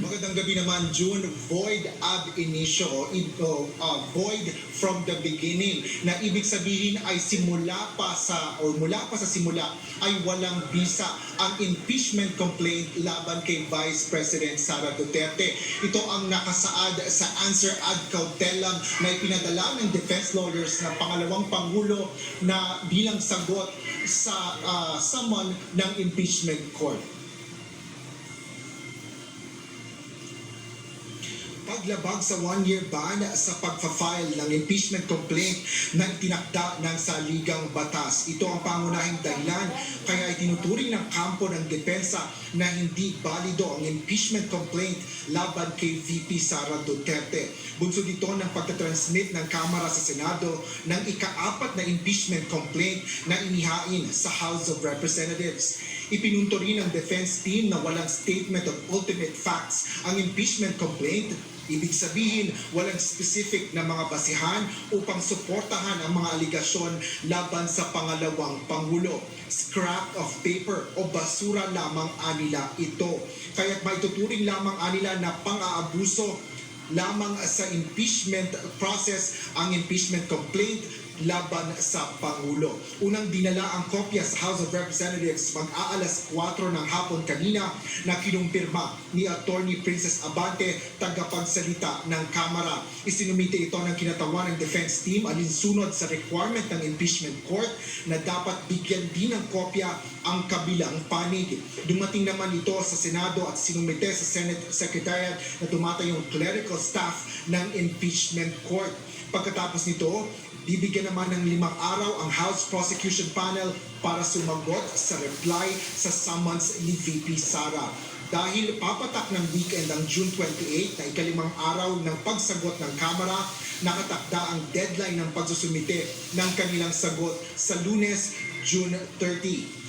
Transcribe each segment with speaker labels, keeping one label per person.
Speaker 1: Magandang gabi naman, June. Void ab initio, ito, uh, void from the beginning, na ibig sabihin ay simula pa sa, or mula pa sa simula, ay walang visa ang impeachment complaint laban kay Vice President Sara Duterte. Ito ang nakasaad sa answer ad cautelam na ipinadala ng defense lawyers ng pangalawang pangulo na bilang sagot sa uh, summon ng impeachment court. Paglabag sa one-year ban sa pagpa-file ng impeachment complaint na itinakda ng saligang batas. Ito ang pangunahing dahilan kaya itinuturing ng kampo ng depensa na hindi balido ang impeachment complaint laban kay VP Sara Duterte. Bunso dito ng pagtatransmit ng Kamara sa Senado ng ikaapat na impeachment complaint na inihain sa House of Representatives. Ipinunto rin ng defense team na walang statement of ultimate facts ang impeachment complaint Ibig sabihin, walang specific na mga basihan upang suportahan ang mga aligasyon laban sa pangalawang Pangulo. Scrap of paper o basura lamang anila ito. Kaya't maituturing lamang anila na pang-aabuso lamang sa impeachment process ang impeachment complaint laban sa Pangulo. Unang dinala ang kopya sa House of Representatives mag-aalas 4 ng hapon kanina na kinumpirma ni Attorney Princess Abante, tagapagsalita ng Kamara. Isinumite ito ng kinatawan ng defense team alinsunod sa requirement ng impeachment court na dapat bigyan din ng kopya ang kabilang panig. Dumating naman ito sa Senado at sinumite sa Senate Secretariat na tumata yung clerical staff ng impeachment court. Pagkatapos nito, bibigyan naman ng limang araw ang House Prosecution Panel para sumagot sa reply sa summons ni VP Sara. Dahil papatak ng weekend ang June 28 na ikalimang araw ng pagsagot ng Kamara, nakatakda ang deadline ng pagsusumite ng kanilang sagot sa lunes, June 30.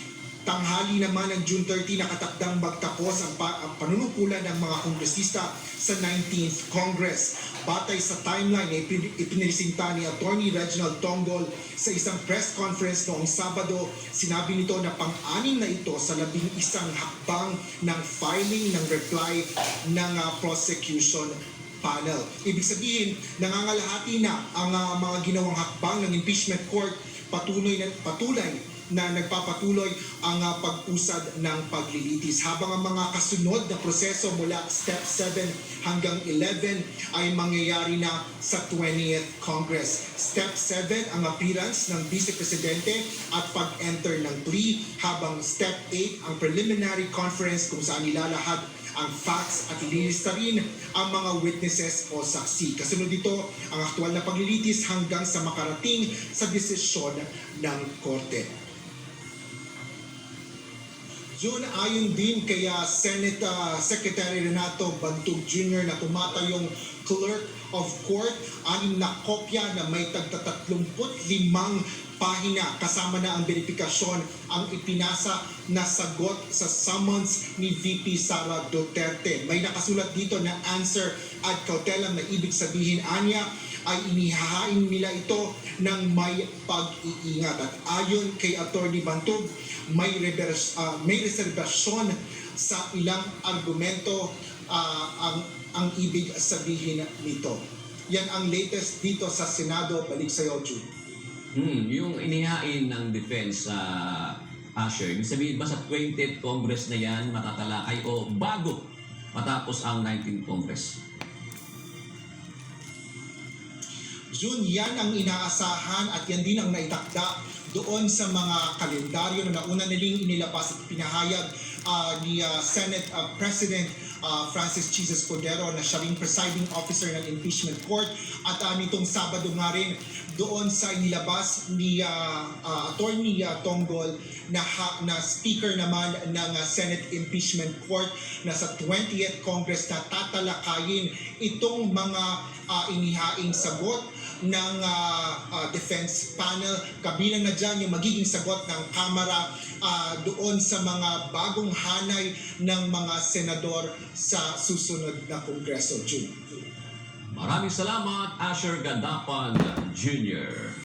Speaker 1: Tanghali naman ng June 30 nakatakdang magtapos ang, pa- ang panunukulan ng mga kongresista sa 19th Congress. Batay sa timeline na ipin- ipiniresinta ni Attorney Reginald Tongol sa isang press conference noong Sabado, sinabi nito na pang-anim na ito sa labing isang hakbang ng filing ng reply ng ah, prosecution panel. Ibig sabihin, nangangalahati na ang ah, mga ginawang hakbang ng impeachment court patuloy na patulay na nagpapatuloy ang ah, pag-usad ng paglilitis. Habang ang mga kasunod na proseso mula step 7 hanggang 11 ay mangyayari na sa 20th Congress. Step 7 ang appearance ng Vice Presidente at pag-enter ng plea habang step 8 ang preliminary conference kung saan ilalahad ang facts at ililista rin ang mga witnesses o saksi. Kasunod dito ang aktual na paglilitis hanggang sa makarating sa desisyon ng korte. June, ayon din kay Senate ah, Secretary Renato Bantog Jr. na tumata yung Clerk of Court, anim na kopya na may limang pahina kasama na ang verifikasyon ang ipinasa na sagot sa summons ni VP Sara Duterte. May nakasulat dito na answer at kautelam na ibig sabihin anya ay inihahain nila ito ng may pag-iingat. At ayon kay Attorney Bantog, may, revers, ah, may reservasyon sa ilang argumento ah, ang, ang ibig sabihin nito. Yan ang latest dito sa Senado. Balik sa iyo, Jude.
Speaker 2: Hmm, yung inihain ng defense sa Asher, ibig sabihin ba sa 20th Congress na yan matatalakay o bago matapos ang 19th Congress?
Speaker 1: June, yan ang inaasahan at yan din ang naitakda doon sa mga kalendaryo na nauna niling inilabas at pinahayag ah, ni ah, Senate ah, President ah, Francis Jesus Cordero na siya ring presiding officer ng impeachment court. At ah, nitong Sabado nga rin doon sa inilabas ni ah, ah, Attorney ah, Tonggol na, ha- na speaker naman ng ah, Senate Impeachment Court na sa 20th Congress na tatalakayin itong mga ah, inihaing sagot ng ah, ah, defense panel. Kabilang na dyan yung magiging sagot ng Kamara ah, doon sa mga bagong hanay ng mga senador sa susunod na Kongreso. June.
Speaker 2: Maraming salamat, Asher Gadapan Jr.